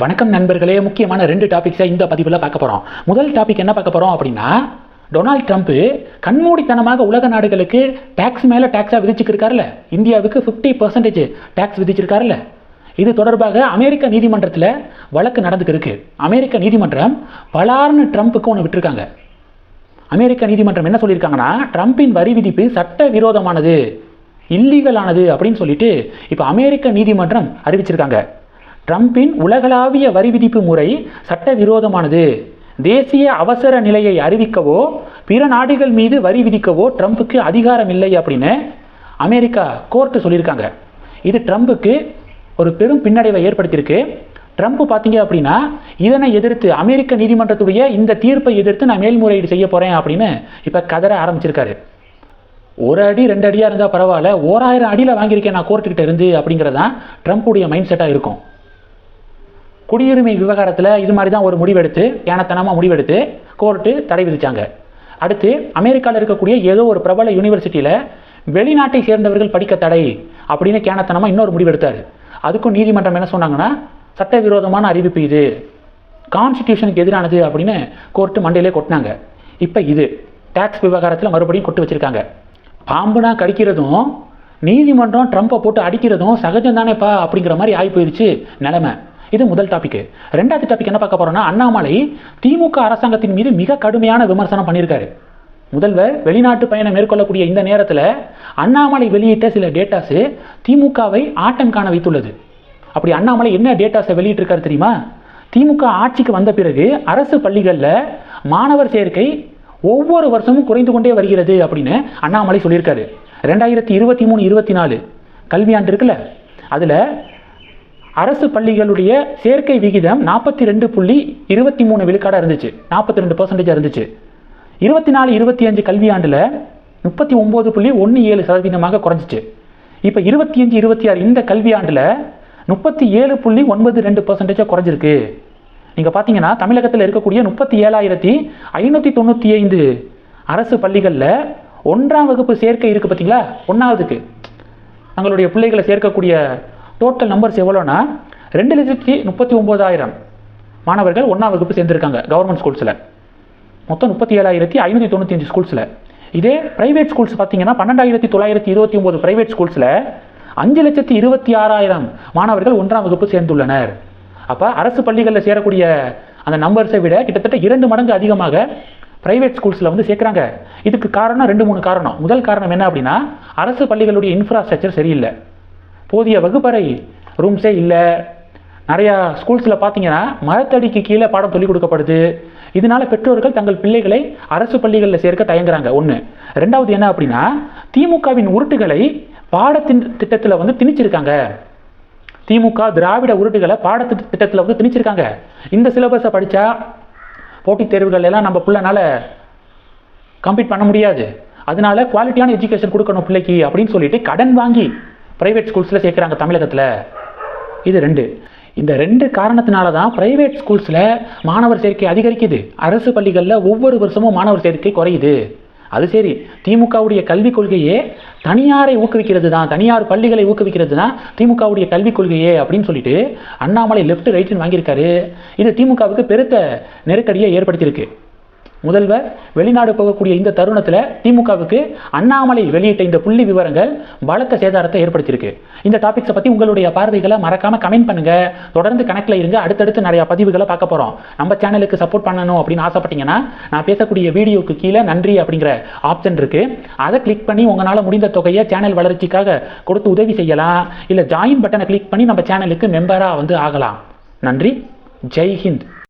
வணக்கம் நண்பர்களே முக்கியமான ரெண்டு டாபிக்ஸை இந்த பதிவில் பார்க்க போகிறோம் முதல் டாபிக் என்ன பார்க்க போகிறோம் அப்படின்னா டொனால்ட் ட்ரம்ப்பு கண்மூடித்தனமாக உலக நாடுகளுக்கு டேக்ஸ் மேலே டேக்ஸாக விதிச்சிருக்காருல்ல? இந்தியாவுக்கு ஃபிஃப்டி பர்சன்டேஜ் டேக்ஸ் விதிச்சிருக்காருல்ல? இது தொடர்பாக அமெரிக்க நீதிமன்றத்தில் வழக்கு நடந்துக்கிருக்கு அமெரிக்க நீதிமன்றம் பலார்னு ட்ரம்ப்புக்கு ஒன்று விட்டுருக்காங்க. அமெரிக்க நீதிமன்றம் என்ன சொல்லியிருக்காங்கன்னா ட்ரம்பின் வரி விதிப்பு சட்ட விரோதமானது இல்லீகலானது அப்படின்னு சொல்லிட்டு இப்போ அமெரிக்க நீதிமன்றம் அறிவிச்சிருக்காங்க. ட்ரம்பின் உலகளாவிய வரி விதிப்பு முறை சட்ட விரோதமானது தேசிய அவசர நிலையை அறிவிக்கவோ பிற நாடுகள் மீது வரி விதிக்கவோ ட்ரம்புக்கு அதிகாரம் இல்லை அப்படின்னு அமெரிக்கா கோர்ட்டு சொல்லியிருக்காங்க. இது ட்ரம்புக்கு ஒரு பெரும் பின்னடைவை ஏற்படுத்தியிருக்கு. ட்ரம்ப் பார்த்தீங்க அப்படின்னா இதனை எதிர்த்து அமெரிக்க நீதிமன்றத்துடைய இந்த தீர்ப்பை எதிர்த்து நான் மேல்முறையீடு செய்ய போகிறேன் அப்படின்னு இப்போ கதற ஆரம்பிச்சிருக்காரு. ஒரு அடி ரெண்டு அடியாக இருந்தால் பரவாயில்ல. ஓராயிரம் அடியில் வாங்கியிருக்கேன் நான் கோர்ட்டுக்கிட்ட இருந்து அப்படிங்கிறதான் ட்ரம்ப்புடைய மைண்ட் செட்டாக இருக்கும். குடியுரிமை விவகாரத்தில் இது மாதிரி தான் ஒரு முடிவெடுத்து ஏனத்தனமாக முடிவெடுத்து கோர்ட்டு தடை விதித்தாங்க அடுத்து அமெரிக்காவில் இருக்கக்கூடிய ஏதோ ஒரு பிரபல யூனிவர்சிட்டியில் வெளிநாட்டை சேர்ந்தவர்கள் படிக்க தடை அப்படின்னு கேனத்தனமாக இன்னொரு முடிவெடுத்தார். அதுக்கும் நீதிமன்றம் என்ன சொன்னாங்கன்னா சட்டவிரோதமான அறிவிப்பு இது. கான்ஸ்டிடியூஷனுக்கு எதிரானது அப்படின்னு கோர்ட்டு மண்டையிலே கொட்டினாங்க. இப்போ இது. டேக்ஸ் விவகாரத்தில் மறுபடியும் கொட்டு வச்சுருக்காங்க. பாம்புனா கடிக்கிறதும் நீதிமன்றம் ட்ரம்ப்பை போட்டு அடிக்கிறதும் சகஜம் தானேப்பா அப்படிங்கிற மாதிரி ஆகி போயிடுச்சு நிலமை. இது முதல் டாபிக் ரெண்டாவது டாபிக் என்ன பார்க்க போறோம்னா அண்ணாமலை திமுக அரசாங்கத்தின் மீது மிக கடுமையான விமர்சனம் பண்ணியிருக்காரு. முதல்வர் வெளிநாட்டு பயணம் மேற்கொள்ளக்கூடிய இந்த நேரத்தில் அண்ணாமலை வெளியிட்ட சில டேட்டாஸு திமுகவை ஆட்டம் காண வைத்துள்ளது. அப்படி அண்ணாமலை என்ன டேட்டாஸை வெளியிட்டிருக்காரு தெரியுமா? திமுக ஆட்சிக்கு வந்த பிறகு அரசு பள்ளிகளில் மாணவர் சேர்க்கை ஒவ்வொரு வருஷமும் குறைந்து கொண்டே வருகிறது அப்படின்னு அண்ணாமலை சொல்லியிருக்காரு. ரெண்டாயிரத்தி இருபத்தி மூணு இருபத்தி நாலு கல்வியாண்டு இருக்குல்ல அதில் அரசு பள்ளிகளுடைய சேர்க்கை விகிதம் நாற்பத்தி ரெண்டு புள்ளி இருபத்தி மூணு விழுக்காடாக இருந்துச்சு. நாற்பத்தி ரெண்டு பர்சன்டேஜாக இருந்துச்சு. இருபத்தி நாலு இருபத்தி அஞ்சு கல்வியாண்டில் முப்பத்தி ஒம்பது புள்ளி ஒன்று ஏழு சதவீதமாக குறைஞ்சிச்சு. இப்போ இருபத்தி அஞ்சு இருபத்தி ஆறு இந்த கல்வியாண்டில் முப்பத்தி ஏழு புள்ளி ஒன்பது ரெண்டு பர்சன்டேஜாக குறைஞ்சிருக்கு. நீங்கள் பார்த்தீங்கன்னா தமிழகத்தில் இருக்கக்கூடிய முப்பத்தி ஏழாயிரத்தி ஐநூற்றி தொண்ணூற்றி ஐந்து அரசு பள்ளிகளில் ஒன்றாம் வகுப்பு சேர்க்கை இருக்குது பார்த்தீங்களா ஒன்றாவதுக்கு தங்களுடைய பிள்ளைகளை சேர்க்கக்கூடிய டோட்டல் நம்பர்ஸ் எவ்வளோனா ரெண்டு லட்சத்தி முப்பத்தி ஒம்போதாயிரம். மாணவர்கள் ஒன்றாம் வகுப்பு சேர்ந்துருக்காங்க கவர்மெண்ட் ஸ்கூல்ஸில் மொத்தம் முப்பத்தி ஏழாயிரத்தி ஐநூற்றி தொண்ணூற்றி அஞ்சு ஸ்கூல்ஸில் இதே ப்ரைவேட் ஸ்கூல்ஸ் பார்த்தீங்கன்னா பன்னெண்டாயிரத்தி தொள்ளாயிரத்தி இருபத்தி ஒம்பது ப்ரைவேட் ஸ்கூல்ஸில் அஞ்சு லட்சத்தி இருபத்தி ஆறாயிரம் மாணவர்கள் ஒன்றாம் வகுப்பு சேர்ந்துள்ளனர். அப்போ அரசு பள்ளிகளில் சேரக்கூடிய அந்த நம்பர்ஸை விட கிட்டத்தட்ட இரண்டு மடங்கு அதிகமாக ப்ரைவேட் ஸ்கூல்ஸில் வந்து சேர்க்குறாங்க. இதுக்கு காரணம் ரெண்டு மூணு காரணம். முதல் காரணம் என்ன அப்படின்னா அரசு பள்ளிகளுடைய இன்ஃப்ராஸ்ட்ரக்சர் சரியில்லை. போதிய வகுப்பறை ரூம்ஸே இல்லை. நிறையா ஸ்கூல்ஸில் பார்த்தீங்கன்னா மரத்தடிக்கு கீழே பாடம் சொல்லிக் கொடுக்கப்படுது. இதனால பெற்றோர்கள் தங்கள் பிள்ளைகளை அரசு பள்ளிகளில் சேர்க்க தயங்குறாங்க. ஒன்று ரெண்டாவது என்ன அப்படின்னா திமுகவின் உருட்டுகளை பாடத்தின் திட்டத்தில் வந்து திணிச்சிருக்காங்க. திமுக திராவிட உருட்டுகளை பாடத்து திட்டத்தில் வந்து திணிச்சிருக்காங்க. இந்த சிலபஸை படித்தா போட்டித் தேர்வுகள் எல்லாம் நம்ம பிள்ளைனால கம்ப்ளீட் பண்ண முடியாது. அதனால குவாலிட்டியான எஜுகேஷன் கொடுக்கணும் பிள்ளைக்கு அப்படின்னு சொல்லிட்டு கடன் வாங்கி ப்ரைவேட் ஸ்கூல்ஸில் சேர்க்குறாங்க தமிழகத்தில். இது ரெண்டு. இந்த ரெண்டு காரணத்தினால தான் ப்ரைவேட் ஸ்கூல்ஸில் மாணவர் சேர்க்கை அதிகரிக்குது. அரசு பள்ளிகளில் ஒவ்வொரு வருஷமும் மாணவர் சேர்க்கை குறையுது. அது சரி. திமுகவுடைய கல்விக் கொள்கையே தனியாரை ஊக்குவிக்கிறது தான் தனியார் பள்ளிகளை ஊக்குவிக்கிறது தான் திமுகவுடைய கல்விக் கொள்கையே அப்படின்னு சொல்லிட்டு அண்ணாமலை லெஃப்ட் ரைட்டுன்னு வாங்கியிருக்காரு. இது திமுகவுக்கு பெருத்த நெருக்கடியை ஏற்படுத்தியிருக்கு. முதல்வர் வெளிநாடு போகக்கூடிய இந்த தருணத்தில் திமுகவுக்கு அண்ணாமலை வெளியிட்ட இந்த புள்ளி விவரங்கள் பலத்த சேதாரத்தை ஏற்படுத்தியிருக்கு. இந்த டாபிக்ஸை பற்றி உங்களுடைய பார்வைகளை மறக்காம கமெண்ட் பண்ணுங்க. தொடர்ந்து கணக்கில் இருங்க. அடுத்தடுத்து நிறைய பதிவுகளை பார்க்க போகிறோம் நம்ம சேனலுக்கு சப்போர்ட் பண்ணணும் அப்படின்னு ஆசைப்பட்டீங்கன்னா நான் பேசக்கூடிய வீடியோக்கு கீழே நன்றி அப்படிங்கிற ஆப்ஷன் இருக்கு. அதை கிளிக் பண்ணி உங்களால் முடிந்த தொகையை சேனல் வளர்ச்சிக்காக கொடுத்து உதவி செய்யலாம். இல்லை ஜாயின் பட்டனை கிளிக் பண்ணி நம்ம சேனலுக்கு மெம்பராக வந்து ஆகலாம். நன்றி. ஜெய் ஹிந்த்.